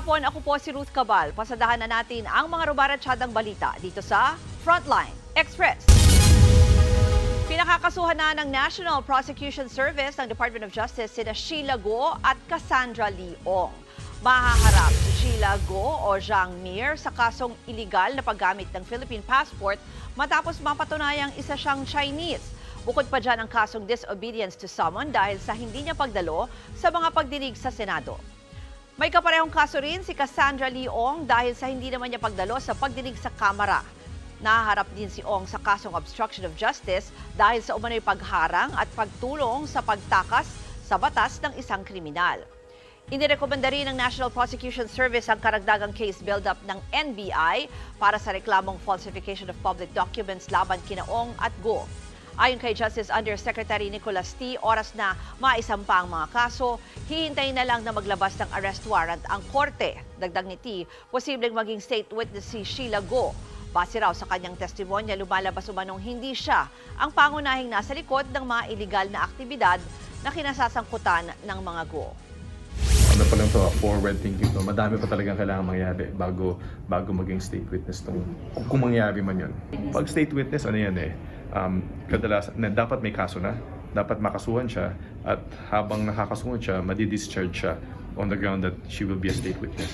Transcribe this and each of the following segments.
hapon, ako po si Ruth Cabal. Pasadahan na natin ang mga rubaratsyadang balita dito sa Frontline Express. Pinakakasuhan na ng National Prosecution Service ng Department of Justice sina Sheila Go at Cassandra Leong. Mahaharap si Sheila Go o Zhang Mir sa kasong iligal na paggamit ng Philippine passport matapos mapatunayang isa siyang Chinese. Bukod pa dyan ang kasong disobedience to summon dahil sa hindi niya pagdalo sa mga pagdinig sa Senado. May kaparehong kaso rin si Cassandra Leong dahil sa hindi naman niya pagdalo sa pagdinig sa Kamara. Naharap din si Ong sa kasong obstruction of justice dahil sa umano'y pagharang at pagtulong sa pagtakas sa batas ng isang kriminal. Inirekomenda rin ng National Prosecution Service ang karagdagang case build-up ng NBI para sa reklamong falsification of public documents laban kina Ong at Go. Ayon kay Justice Undersecretary Nicholas T., oras na maisampa ang mga kaso, hihintayin na lang na maglabas ng arrest warrant ang korte. Dagdag ni T., posibleng maging state witness si Sheila Go. Base raw sa kanyang testimonya, lumalabas umanong hindi siya ang pangunahing nasa likod ng mga illegal na aktibidad na kinasasangkutan ng mga Go. ano pa lang to, ah, forward thinking to. Madami pa talagang kailangan mangyari bago bago maging state witness tong kung, mangyari man 'yon. Pag state witness ano yan eh, um, kadalasan na dapat may kaso na, dapat makasuhan siya at habang nakakasuhan siya, madi-discharge siya on the ground that she will be a state witness.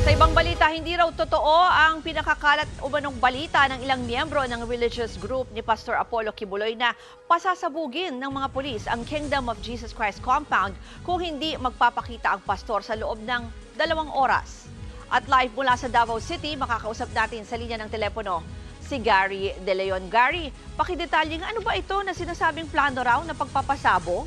Sa ibang balita, hindi raw totoo ang pinakakalat umanong balita ng ilang miyembro ng religious group ni Pastor Apollo Kibuloy na pasasabugin ng mga pulis ang Kingdom of Jesus Christ compound kung hindi magpapakita ang pastor sa loob ng dalawang oras. At live mula sa Davao City, makakausap natin sa linya ng telepono si Gary De Leon. Gary, pakidetalye nga ano ba ito na sinasabing plano raw na pagpapasabog?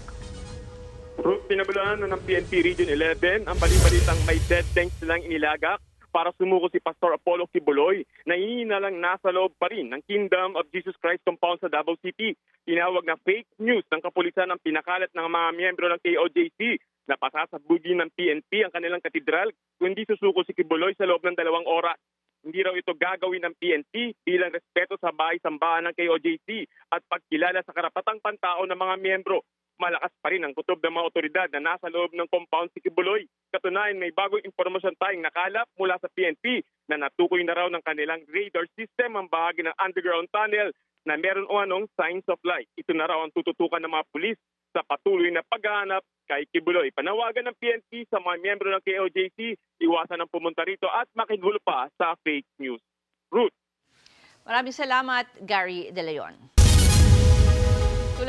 Pinabulaan na ng PNP Region 11 ang balibalitang may dead tanks silang inilagak para sumuko si Pastor Apollo Kibuloy na lang nasa loob pa rin ng Kingdom of Jesus Christ compound sa Davao City. Tinawag na fake news ng kapulisan ang pinakalat ng mga miyembro ng KOJC na pasasabugin ng PNP ang kanilang katedral kundi susuko si Kibuloy sa loob ng dalawang oras. Hindi raw ito gagawin ng PNP bilang respeto sa bahay-sambahan ng KOJC at pagkilala sa karapatang pantao ng mga miyembro malakas pa rin ang kutob ng mga otoridad na nasa loob ng compound si Kibuloy. Katunayan may bagong impormasyon tayong nakalap mula sa PNP na natukoy na raw ng kanilang radar system ang bahagi ng underground tunnel na meron o anong signs of life. Ito na raw ang tututukan ng mga pulis sa patuloy na paghahanap kay Kibuloy. Panawagan ng PNP sa mga miyembro ng KOJC, iwasan ang pumunta rito at makigulo pa sa fake news. Ruth. Maraming salamat, Gary De Leon.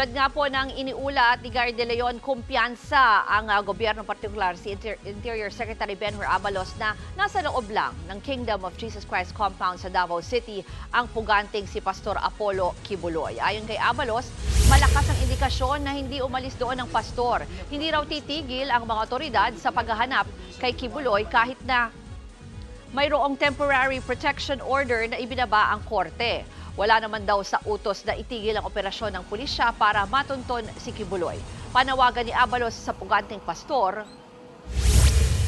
Tulad nga po ng iniulat ni Gary De Leon, kumpiyansa ang uh, gobyerno partikular si Inter- Interior Secretary Benhur Abalos na nasa loob lang ng Kingdom of Jesus Christ compound sa Davao City ang puganting si Pastor Apollo Kibuloy. Ayon kay Abalos, malakas ang indikasyon na hindi umalis doon ang pastor. Hindi raw titigil ang mga otoridad sa paghahanap kay Kibuloy kahit na mayroong temporary protection order na ibinaba ang korte. Wala naman daw sa utos na itigil ang operasyon ng pulisya para matunton si Kibuloy. Panawagan ni Abalos sa puganting pastor,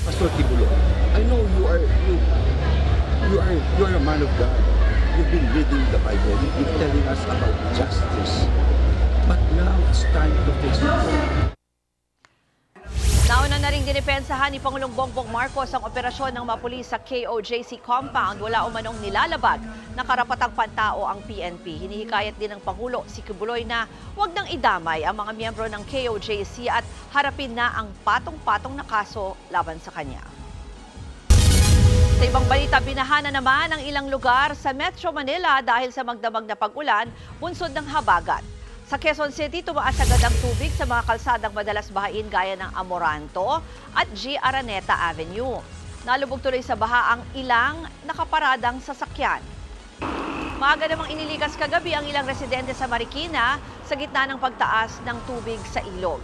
Pastor Tibulo, I know you are you you are you are a man of God. You've been reading the Bible. You've been telling us about justice. But now it's time to face the na rin dinipensahan ni Pangulong Bongbong Marcos ang operasyon ng mga pulis sa KOJC compound. Wala umanong nilalabag na karapatang pantao ang PNP. Hinihikayat din ng Pangulo si Kibuloy na huwag nang idamay ang mga miyembro ng KOJC at harapin na ang patong-patong na kaso laban sa kanya. Sa ibang balita, binahan na naman ang ilang lugar sa Metro Manila dahil sa magdamag na pag-ulan, bunsod ng habagat. Sa Quezon City, tumaas agad ang tubig sa mga kalsadang madalas bahain gaya ng Amoranto at G. Araneta Avenue. Nalubog tuloy sa baha ang ilang nakaparadang sasakyan. Maaga namang inilikas kagabi ang ilang residente sa Marikina sa gitna ng pagtaas ng tubig sa ilog.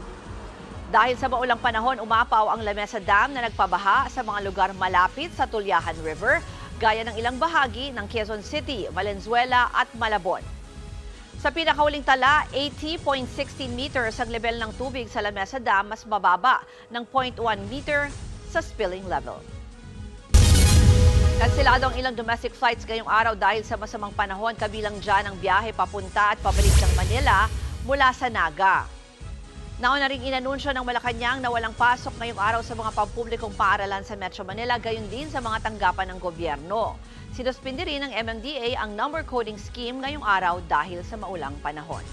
Dahil sa maulang panahon, umapaw ang Lamesa Dam na nagpabaha sa mga lugar malapit sa Tulyahan River, gaya ng ilang bahagi ng Quezon City, Valenzuela at Malabon. Sa pinakahuling tala, 80.16 meters ang level ng tubig sa Lamesa Dam, mas mababa ng 0.1 meter sa spilling level. Kansilado ang ilang domestic flights ngayong araw dahil sa masamang panahon, kabilang dyan ang biyahe papunta at pabalik ng Manila mula sa Naga. Nauna ring inanunsyo ng Malacanang na walang pasok ngayong araw sa mga pampublikong paaralan sa Metro Manila, gayon din sa mga tanggapan ng gobyerno. Sinuspindi rin ng MMDA ang number coding scheme ngayong araw dahil sa maulang panahon.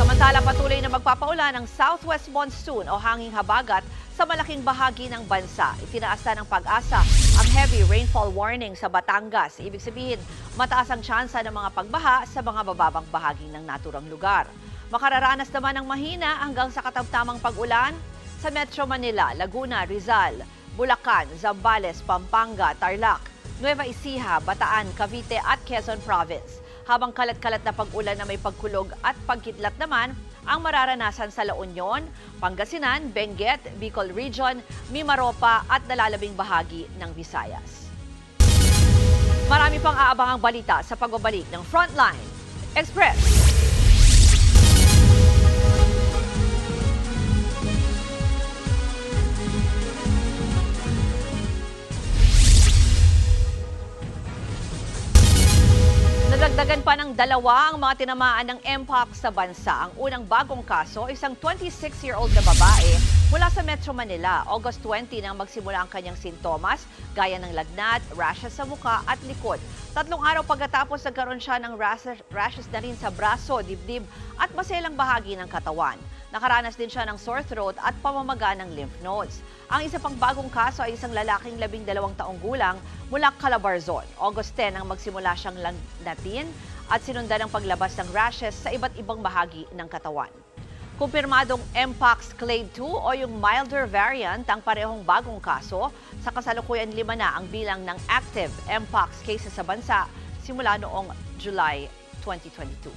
Samantala patuloy na magpapaulan ng southwest monsoon o hanging habagat sa malaking bahagi ng bansa. Itinaasa ng pag-asa ang heavy rainfall warning sa Batangas. Ibig sabihin, mataas ang tsansa ng mga pagbaha sa mga bababang bahagi ng naturang lugar. Makararanas naman ng mahina hanggang sa katamtamang pag-ulan sa Metro Manila, Laguna, Rizal, Bulacan, Zambales, Pampanga, Tarlac, Nueva Ecija, Bataan, Cavite at Quezon Province. Habang kalat-kalat na pag-ulan na may pagkulog at pagkidlat naman ang mararanasan sa La Union, Pangasinan, Benguet, Bicol Region, Mimaropa at nalalabing bahagi ng Visayas. Marami pang aabangang balita sa pagbabalik ng Frontline Express. Nadagdagan pa ng dalawa ang mga tinamaan ng MPOX sa bansa. Ang unang bagong kaso, isang 26-year-old na babae mula sa Metro Manila. August 20 nang magsimula ang kanyang sintomas, gaya ng lagnat, rashes sa muka at likod. Tatlong araw pagkatapos nagkaroon siya ng rashes, rashes na rin sa braso, dibdib at maselang bahagi ng katawan. Nakaranas din siya ng sore throat at pamamaga ng lymph nodes. Ang isa pang bagong kaso ay isang lalaking labing dalawang taong gulang mula Calabarzon. August 10 nang magsimula siyang lagnatin at sinundan ng paglabas ng rashes sa iba't ibang bahagi ng katawan. Kumpirmadong Mpox Clade 2 o yung milder variant ang parehong bagong kaso. Sa kasalukuyan lima na ang bilang ng active Mpox cases sa bansa simula noong July 2022.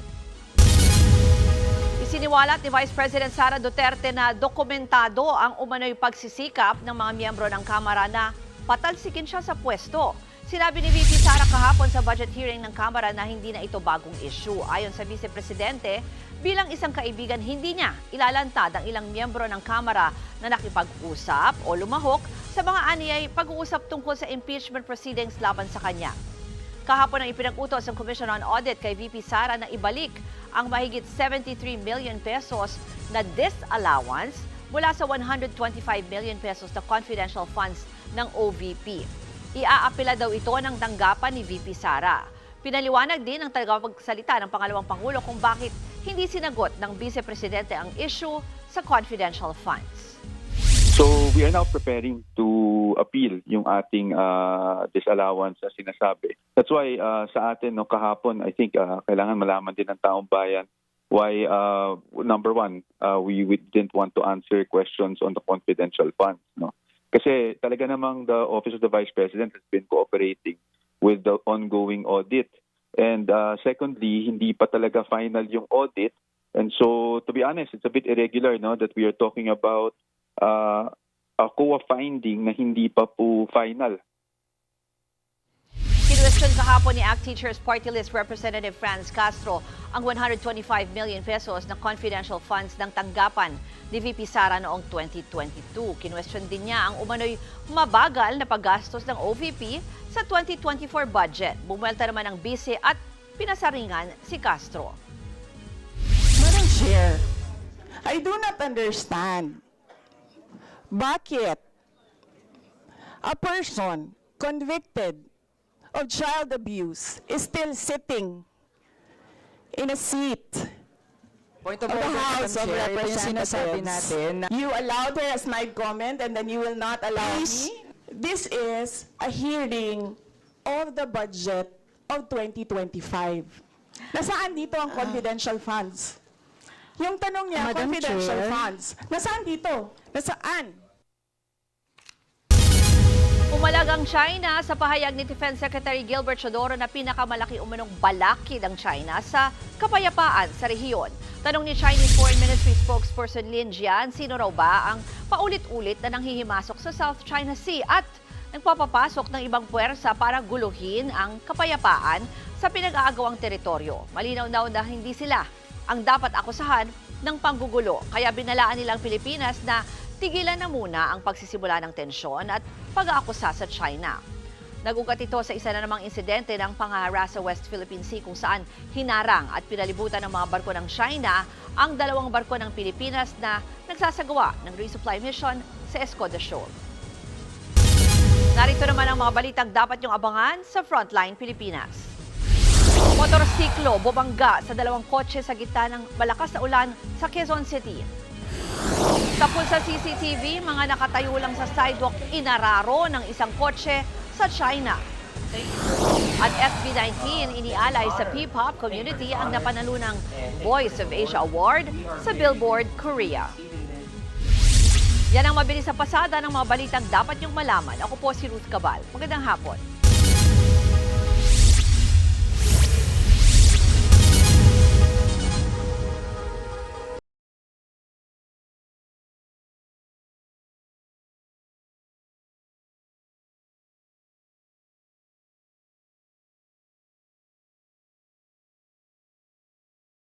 Isiniwalat ni Vice President Sara Duterte na dokumentado ang umano'y pagsisikap ng mga miyembro ng Kamara na patalsikin siya sa pwesto. Sinabi ni VP Sara kahapon sa budget hearing ng Kamara na hindi na ito bagong issue. Ayon sa Vice Presidente, bilang isang kaibigan, hindi niya ilalantad ang ilang miyembro ng Kamara na nakipag-usap o lumahok sa mga aniyay pag-uusap tungkol sa impeachment proceedings laban sa kanya. Kahapon ang ipinag-utos ng Commission on Audit kay VP Sara na ibalik ang mahigit 73 million pesos na disallowance mula sa 125 million pesos na confidential funds ng OVP. Iaapila daw ito ng tanggapan ni VP Sara. Pinaliwanag din ng tagapagsalita ng pangalawang Pangulo kung bakit hindi sinagot ng Vice Presidente ang issue sa confidential funds. So we are now preparing to appeal yung ating uh, disallowance na sinasabi. That's why uh, sa atin no kahapon I think uh, kailangan malaman din ng taong bayan why uh, number one uh, we, we didn't want to answer questions on the confidential funds no. Kasi talaga namang the office of the vice president has been cooperating with the ongoing audit. And uh, secondly, hindi pa talaga final yung audit. And so to be honest, it's a bit irregular no that we are talking about uh, a COA finding na hindi pa po final. Kinwestiyon kahapon ni ACT Teachers Party List Representative Franz Castro ang 125 million pesos na confidential funds ng tanggapan ni VP Sara noong 2022. Kinwestiyon din niya ang umano'y mabagal na paggastos ng OVP sa 2024 budget. Bumuelta naman ang bise at pinasaringan si Castro. Madam Chair, I do not understand bakit a person convicted of child abuse is still sitting in a seat Point of of the order, House of Representatives. You allowed her as my comment and then you will not allow me? This is a hearing of the budget of 2025. Nasaan dito ang confidential funds? Yung tanong niya, Madam confidential Chair. funds. Nasaan dito? Nasaan? Umalag ang China sa pahayag ni Defense Secretary Gilbert Chodoro na pinakamalaki umanong balakid ang China sa kapayapaan sa rehiyon. Tanong ni Chinese Foreign Ministry spokesperson Lin Jian, sino raw ba ang paulit-ulit na nanghihimasok sa South China Sea at nagpapapasok ng ibang puwersa para guluhin ang kapayapaan sa pinag-aagawang teritoryo. Malinaw daw na hindi sila ang dapat akusahan ng panggugulo. Kaya binalaan nilang Pilipinas na tigilan na muna ang pagsisimula ng tensyon at pag-aakusa sa China. Nagugat ito sa isa na namang insidente ng pangahara sa West Philippine Sea kung saan hinarang at pinalibutan ng mga barko ng China ang dalawang barko ng Pilipinas na nagsasagawa ng resupply mission sa Esco de Shoal. Narito naman ang mga balitang dapat niyong abangan sa Frontline Pilipinas. Motorsiklo bumangga sa dalawang kotse sa gitna ng malakas na ulan sa Quezon City. Sa pulsa CCTV, mga nakatayo lang sa sidewalk inararo ng isang kotse sa China. At SB19 inialay sa P-pop community ang napanalunang Voice of Asia Award sa Billboard Korea. Yan ang mabilis sa pasada ng mga balitang dapat niyong malaman. Ako po si Ruth Cabal. Magandang hapon.